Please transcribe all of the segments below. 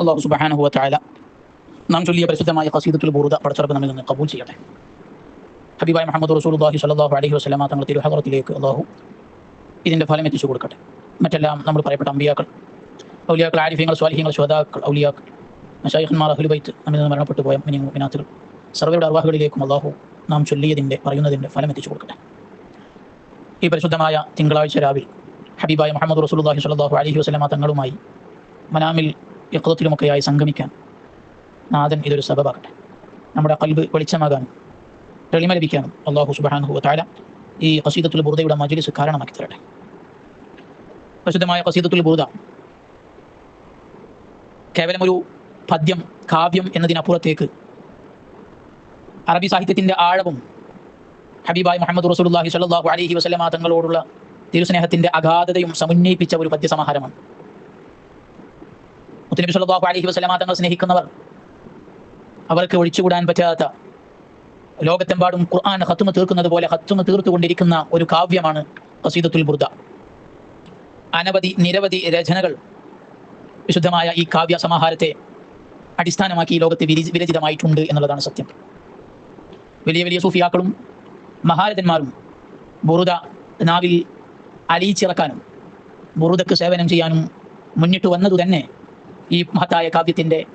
അള്ളാഹു സുബ്ഹാനഹു വ തആല നാം ചൊല്ലിയ പരിശുദ്ധമായ ഖസീദത്തുൽ ബുറുദ പടച്ചറപ്പ് നമ്മിൽ നിന്ന് കബൂൽ ചെയ്യട്ടെ. ഹബീബായ മുഹമ്മദ് റസൂലുള്ളാഹി സ്വല്ലല്ലാഹു അലഹി വസ്ലാമ തങ്ങൾ തിരുഹദറത്തിലേക്ക് അള്ളാഹു ഇതിന്റെ ഫലം എത്തിച്ചു കൊടുക്കട്ടെ. മറ്റെല്ലാം നമ്മൾ പറയപ്പെട്ട അമ്പിയാക്കൾ ഔലിയാക്കൾ ആരിഫ്യങ്ങൾ സ്വാലിഹ്യങ്ങൾ ശ്വതാക്കൾ ഔലിയാക്കൾ മഷായിഖന്മാർ അഹ്ലുബൈത്ത് നമ്മിൽ നിന്ന് മരണപ്പെട്ടു പോയ മിനിങ്ങൾ മിനാത്തുകൾ സർവയുടെ അർവാഹുകളിലേക്കും അള്ളാഹു നാം ചൊല്ലിയതിന്റെ പറയുന്നതിന്റെ ഫലം എത്തിച്ചു കൊടുക്കട്ടെ. ഈ പരിശുദ്ധമായ തിങ്കളാഴ്ച രാവിൽ ഹബീബായ മുഹമ്മദ് റസൂലുള്ളാഹി സ്വല്ലല്ലാഹു അലൈഹി വസല്ലമ തങ്ങളുമായി മനാമിൽ യക്തത്തിലുമൊക്കെയായി സംഗമിക്കാൻ. നാഥൻ ഇതൊരു സബബാകട്ടെ. നമ്മുടെ കൽബ് വെളിച്ചമാകാനും തെളിമ ലഭിക്കാനും അള്ളാഹു സുബ്ഹാനഹു വ തആല ഈ കസീദത്തുൽ ബുർദയുടെ മജ്ലിസ് കാരണമാക്കി തരട്ടെ. പ്രസിദ്ധമായ കസീദത്തുൽ ബുർദ കേവലം ഒരു പദ്യം കാവ്യം എന്നതിനപ്പുറത്തേക്ക് അറബി സാഹിത്യത്തിന്റെ ആഴവും ഹബീബായ് മുഹമ്മദ് റസൂലുള്ളാഹി സ്വല്ലല്ലാഹു അലൈഹി വസല്ലമ തങ്ങളോടുള്ള തിരുസ്നേഹത്തിന്റെ അഗാധതയും സമുന്നയിപ്പിച്ച ഒരു പദ്യസമാഹാരമാണ് മുത്തനബി അലൈഹി വസല്ലമ തങ്ങൾ സ്നേഹിക്കുന്നവർ അവർക്ക് ഒഴിച്ചുകൂടാൻ പറ്റാത്ത ലോകത്തെമ്പാടും ഖുർആൻ ഹത്തുമ തീർക്കുന്നത് പോലെ ഹത്തുമ തീർത്തുകൊണ്ടിരിക്കുന്ന ഒരു കാവ്യമാണ് ഖസീദത്തുൽ ബുർദ. അനവധി നിരവധി രചനകൾ വിശുദ്ധമായ ഈ കാവ്യ സമാഹാരത്തെ അടിസ്ഥാനമാക്കി ഈ ലോകത്ത് വിരി വിരചിതമായിട്ടുണ്ട് എന്നുള്ളതാണ് സത്യം. വലിയ വലിയ സൂഫിയാക്കളും മഹാരഥന്മാരും ബുറുദ നാവിൽ അലിയിച്ചിറക്കാനും ബുറുദക്ക് സേവനം ചെയ്യാനും മുന്നിട്ട് വന്നതു തന്നെ ഈ മഹത്തായ കാവ്യത്തിന്റെ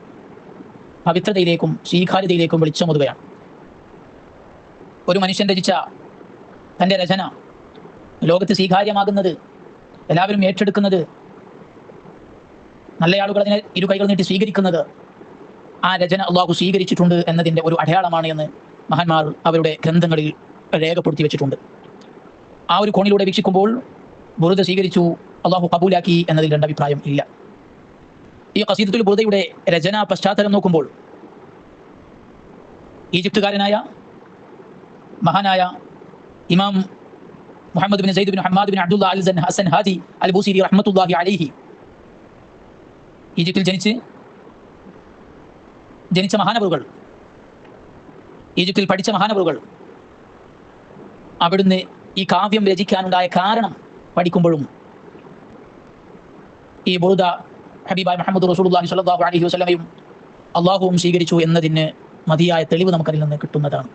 പവിത്രതയിലേക്കും സ്വീകാര്യതയിലേക്കും വിളിച്ചമുതുകയാണ് ഒരു മനുഷ്യൻ രചിച്ച തന്റെ രചന ലോകത്ത് സ്വീകാര്യമാകുന്നത് എല്ലാവരും ഏറ്റെടുക്കുന്നത് നല്ല ആളുകൾ അതിനെ ഇരു കൈകൾ നീട്ടി സ്വീകരിക്കുന്നത് ആ രചന അള്ളാഹു സ്വീകരിച്ചിട്ടുണ്ട് എന്നതിന്റെ ഒരു അടയാളമാണ് എന്ന് മഹാന്മാർ അവരുടെ ഗ്രന്ഥങ്ങളിൽ രേഖപ്പെടുത്തി വെച്ചിട്ടുണ്ട്. ആ ഒരു കോണിലൂടെ വീക്ഷിക്കുമ്പോൾ ബുറുദ സ്വീകരിച്ചു അള്ളാഹു കബൂലാക്കി എന്നതിൽ രണ്ടഭിപ്രായം ഇല്ല. ഈ ഖസീദത്തുൽ ബുറുദയുടെ രചന പശ്ചാത്തലം നോക്കുമ്പോൾ ഈജിപ്തുകാരനായ മഹാനായ Imam Muhammad bin Sayyid bin Hammad bin Abdullah al Hasan Hadi al Busiri റഹ്മത്തുല്ലാഹി അലൈഹി ഈജിപ്തിൽ ജനിച്ച് ജനിച്ച മഹാനവറുകൾ ഈജിപ്തിൽ പഠിച്ച മഹാനവറുകൾ അവിടുന്ന് ഈ കാവ്യം രചിക്കാനുണ്ടായ കാരണം പഠിക്കുമ്പോഴും ഈ ബുറുദ ഹബീബായ് മുഹമ്മദ് റസൂലുള്ളാഹി സ്വല്ലല്ലാഹു അലൈഹി വസല്ലമയും അള്ളാഹുവും സ്വീകരിച്ചു എന്നതിന് മതിയായ തെളിവ് നമുക്കതിൽ നിന്ന് കിട്ടുന്നതാണ്.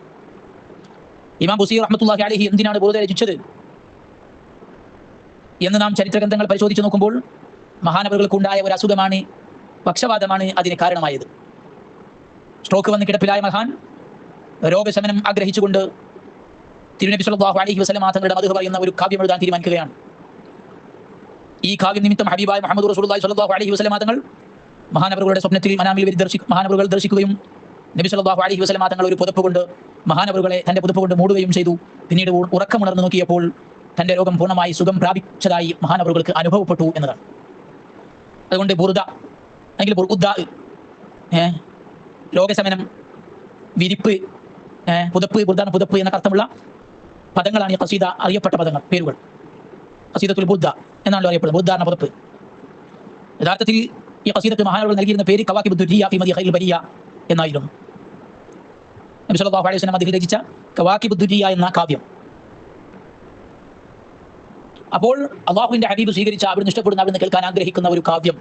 ഇമാം ബുസീർ റഹ്മത്തുള്ളാഹി അലഹി എന്തിനാണ് ബോധ രചിച്ചത്? എന്ന് നാം ചരിത്ര ഗ്രന്ഥങ്ങൾ പരിശോധിച്ച് നോക്കുമ്പോൾ മഹാനവറുകൾക്കുണ്ടായ ഒരു അസുഖമാണ് പക്ഷപാതമാണ് അതിന് കാരണമായത്. സ്ട്രോക്ക് വന്ന് കിടപ്പിലായ മഹാൻ രോഗശമനം ആഗ്രഹിച്ചുകൊണ്ട് തിരുനബി സല്ലല്ലാഹു അലൈഹി വസല്ലം തങ്ങളുടെ മധു പറയുന്ന ഒരു കാവ്യം എഴുതാൻ തീരുമാനിക്കുകയാണ്. ഈ കാവ്യ നിമിത്തം ഹബീബായ മുഹമ്മദ് റസൂലുള്ളാഹി സ്വല്ലല്ലാഹു അലൈഹി വസല്ലം തങ്ങൾ മഹാനവറുകളുടെ സ്വപ്നത്തിൽ മനാമിൽ വരി ദർശി മഹാനവറുകൾ ദർശിക്കുകയും നബി സല്ലല്ലാഹു അലൈഹി വസല്ലം തങ്ങൾ ഒരു പുതപ്പ് കൊണ്ട് മഹാനവറുകളെ തന്റെ പുതപ്പ് കൊണ്ട് മൂടുകയും ചെയ്തു. പിന്നീട് ഉറക്കമുണർന്നു നോക്കിയപ്പോൾ തന്റെ രോഗം പൂർണമായി സുഖം പ്രാപിച്ചതായി മഹാനവറുകൾക്ക് അനുഭവപ്പെട്ടു എന്നതാണ്. അതുകൊണ്ട് ബുർദ അല്ലെങ്കിൽ ബുർഉദ്ദ ഏ രോഗശമനം വിരിപ്പ് പുതപ്പ് ബുർദാന പുതപ്പ് എന്ന അർത്ഥമുള്ള പദങ്ങളാണ് ഈ ഖസീദ അറിയപ്പെട്ട പദങ്ങൾ പേരുകൾ. ഖസീദത്തുൽ ബുദ്ധ എന്നാണല്ലോ അറിയപ്പെടുന്നത്. ബുദ്ധ എന്ന പുറത്ത് യഥാർത്ഥത്തിൽ ഈ കസീദത്ത് മഹാനവർ നൽകിയിരുന്ന പേര് കവാക്കി ബുദ്ധുരിയ ഫി മദി ഖൈൽ ബരിയ എന്നായിരുന്നു. നബി സല്ലല്ലാഹു അലൈഹി വസല്ലം അദ്ദേഹം രചിച്ച കവാക്കി ബുദ്ധുരിയ എന്ന കാവ്യം. അപ്പോൾ അള്ളാഹുവിന്റെ ഹബീബ് സ്വീകരിച്ച അവിടുന്ന് ഇഷ്ടപ്പെടുന്ന അവിടുന്ന് കേൾക്കാൻ ആഗ്രഹിക്കുന്ന ഒരു കാവ്യം.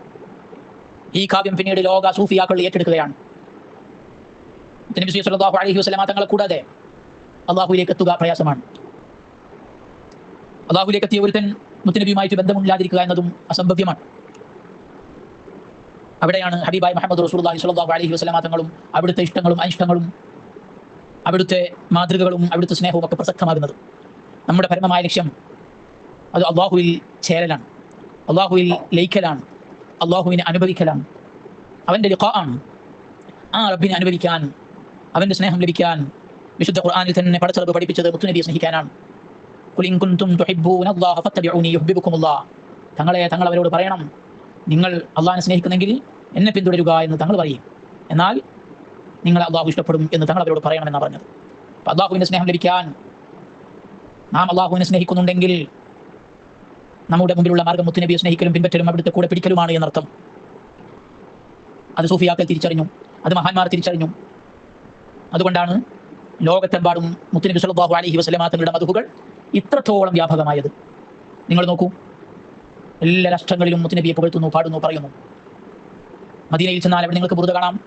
ഈ കാവ്യം പിന്നീട് ലോക സൂഫിയാക്കൾ ഏറ്റെടുക്കുകയാണ്. നബി സല്ലല്ലാഹു അലൈഹി വസല്ലമ തങ്ങളെ കൂടാതെ അള്ളാഹുവിലേക്ക് എത്തുക പ്രയാസമാണ്. അള്ളാഹുവിലേക്ക് എത്തിയ ഒരുത്തൻ മുത്തനബിയുമായിട്ട് ബന്ധമില്ലാതിരിക്കുക എന്നതും അസംഭവ്യമാണ്. അവിടെയാണ് ഹബീബായ് മുഹമ്മദ് റസൂലുള്ളാഹി സ്വല്ലല്ലാഹു അലൈഹി വസല്ലമ തങ്ങളും അവിടുത്തെ ഇഷ്ടങ്ങളും അനിഷ്ടങ്ങളും അവിടുത്തെ മാതൃകകളും അവിടുത്തെ സ്നേഹവും ഒക്കെ പ്രസക്തമാകുന്നത്. നമ്മുടെ പരമമായ ലക്ഷ്യം അത് അള്ളാഹുവിൽ ചേരലാണ്. അള്ളാഹുവിൽ ലയിക്കലാണ്. അള്ളാഹുവിനെ അനുഭവിക്കലാണ്. അവന്റെ ലിഖാ ആണ്. ആ റബ്ബിനെ അനുഭവിക്കാൻ അവന്റെ സ്നേഹം ലഭിക്കാൻ വിശുദ്ധ ഖുർആാനിൽ തന്നെ പടച്ചറബ് പഠിപ്പിച്ചത് മുത്തുനബിയെ സ്നേഹിക്കാനാണ്. തങ്ങളെ തങ്ങൾ അവരോട് പറയണം. നിങ്ങൾ അള്ളാഹിനെ സ്നേഹിക്കുന്നെങ്കിൽ എന്നെ പിന്തുടരുക എന്ന് തങ്ങൾ പറയും. എന്നാൽ നിങ്ങൾ അള്ളാഹു ഇഷ്ടപ്പെടും എന്ന് തങ്ങൾ അവരോട് പറയണമെന്നാണ് പറഞ്ഞത്. അപ്പോൾ അള്ളാഹുവിന്റെ സ്നേഹം ലഭിക്കാൻ നാം അള്ളാഹുവിനെ സ്നേഹിക്കുന്നുണ്ടെങ്കിൽ നമ്മുടെ മുമ്പിലുള്ള മാർഗം മുത്തുനബിയെ സ്നേഹിക്കലും പിൻപറ്റലും അവിടുത്തെ കൂടെ പിടിക്കലുമാണ് എന്നർത്ഥം. അത് സൂഫിയാക്കൾ തിരിച്ചറിഞ്ഞു. അത് മഹാന്മാർ തിരിച്ചറിഞ്ഞു. അതുകൊണ്ടാണ് ലോകത്തെമ്പാടും മുത്തുനബി സല്ലല്ലാഹു അലഹി വസല്ലമ തങ്ങളുടെ മധുഹുകൾ ഇത്രത്തോളം വ്യാപകമായത്. നിങ്ങൾ നോക്കൂ. എല്ലാ രാഷ്ട്രങ്ങളിലും മുത്തുനബിയെ പുകഴ്ത്തുന്നു പാടുന്നു പറയുന്നു. മദീനയിൽ ചെന്നാൽ അവിടെ നിങ്ങൾക്ക് ബുറുത കാണാം.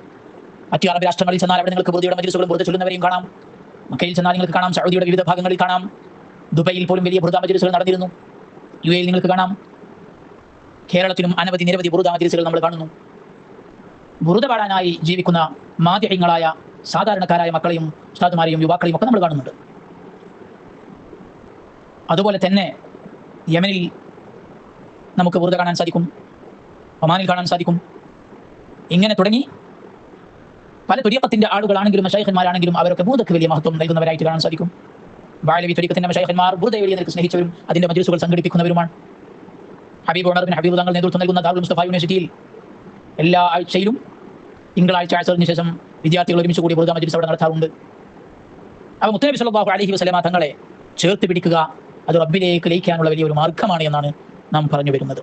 മറ്റു അറബ് രാഷ്ട്രങ്ങളിൽ ചെന്നാൽ അവിടെ നിങ്ങൾക്ക് ബുറുദയുടെ മജിസുകളും ബുറുദ ചൊല്ലുന്നവരെയും കാണാം. മക്കയിൽ ചെന്നാൽ നിങ്ങൾക്ക് കാണാം. സൗദിയുടെ വിവിധ ഭാഗങ്ങളിൽ കാണാം. ദുബൈയിൽ പോലും വലിയ ബുറുദ മജ്ലിസുകൾ നടന്നിരുന്നു. യു എയിൽ നിങ്ങൾക്ക് കാണാം. കേരളത്തിലും അനവധി നിരവധി ബുറുദ മജ്ലിസുകൾ നമ്മൾ കാണുന്നു. ബുറുത പാടാനായി ജീവിക്കുന്ന മാധ്യമങ്ങളായ സാധാരണക്കാരായ മക്കളെയും ഉസ്താദുമാരെയും യുവാക്കളെയും ഒക്കെ നമ്മൾ കാണുന്നുണ്ട്. അതുപോലെ തന്നെ യമനിൽ നമുക്ക് ബുറുദ കാണാൻ സാധിക്കും ഒമാനിൽ കാണാൻ സാധിക്കും. ഇങ്ങനെ തുടങ്ങി പല തുര്യപ്പത്തിന്റെ ആളുകളാണെങ്കിലും മഷൈഖന്മാരാണെങ്കിലും അവരൊക്കെ ബൂതക്ക് വലിയ മഹത്വം നൽകുന്നവരായിട്ട് കാണാൻ സാധിക്കും. ബാലവി തുര്യക്കത്തിന്റെ മഷൈഖന്മാർ ബൂദയെ വലിയ നിരക്ക് സ്നേഹിച്ചവരും അതിന്റെ മജ്ലിസുകൾ സംഘടിപ്പിക്കുന്നവരുമാണ്. ഹബീബ് ഓണറിന് ഹബീബ് തങ്ങൾ നേതൃത്വം നൽകുന്ന ദാറുൽ മുസ്തഫ യൂണിവേഴ്സിറ്റിയിൽ എല്ലാ ആഴ്ചയിലും തിങ്കളാഴ്ച ആഴ്ചതിന് ശേഷം വിദ്യാർത്ഥികൾ ഒരുമിച്ച് കൂടി ബുറുദ മജീസ് അവിടെ നടത്താറുണ്ട്. അപ്പോൾ മുത്തനബി സല്ലാഹു അലഹി വസല്ലമ തങ്ങളെ ചേർത്ത് പിടിക്കുക അത് റബ്ബിലേക്ക് ലയിക്കാനുള്ള വലിയൊരു മാർഗമാണ് എന്നാണ് നാം പറഞ്ഞു വരുന്നത്.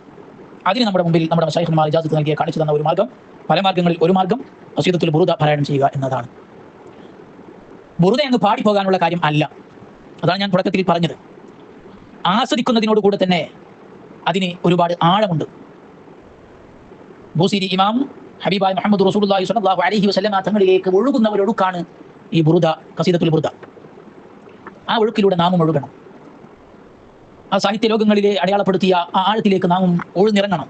അതിന് നമ്മുടെ മുമ്പിൽ നമ്മുടെ മഷായിഖന്മാർ ഇജാസത്ത് നൽകിയ കാണിച്ചു തന്ന ഒരു മാർഗം പല മാർഗങ്ങളിൽ ഒരു മാർഗം അസീതത്തിൽ ബുറുദ പാരായണം ചെയ്യുക എന്നതാണ്. ബുറുദ അങ്ങ് പാടിപ്പോകാനുള്ള കാര്യം അല്ല. അതാണ് ഞാൻ തുടക്കത്തിൽ പറഞ്ഞത്. ആസ്വദിക്കുന്നതിനോട് കൂടെ തന്നെ അതിന് ഒരുപാട് ആഴമുണ്ട്. ബൂസിരി ഇമാം ഹബീബായ് മുഹമ്മദ് റസൂലുള്ളാഹി അലഹി വസല്ലമ തങ്ങളിലേക്ക് ഒഴുകുന്ന ഒരു ഒഴുക്കാണ് ഈ ബുറുദ കസീദത്തുൽ ബുറുദ. ആ ഒഴുക്കിലൂടെ നാമം ഒഴുകണം. സാഹിത്യ ലോകങ്ങളിലെ അടയാളപ്പെടുത്തിയ ആ ആഴത്തിലേക്ക് നാമും ഒഴുന്നിറങ്ങണം.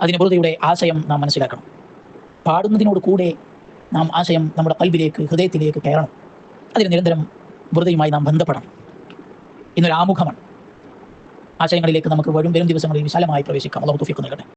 അതിന് വെറുതെയുടെ ആശയം നാം മനസ്സിലാക്കണം. പാടുന്നതിനോട് കൂടെ നാം ആശയം നമ്മുടെ കൽബിലേക്ക് ഹൃദയത്തിലേക്ക് കയറണം. അതിന് നിരന്തരം വെറുതെയുമായി നാം ബന്ധപ്പെടണം. ഇന്നൊരു ആമുഖമാണ്. ആശയങ്ങളിലേക്ക് നമുക്ക് വരും വരും ദിവസങ്ങളിൽ വിശാലമായി പ്രവേശിക്കാം. അള്ളാഹു തുഫിക്ക് നൽകട്ടെ.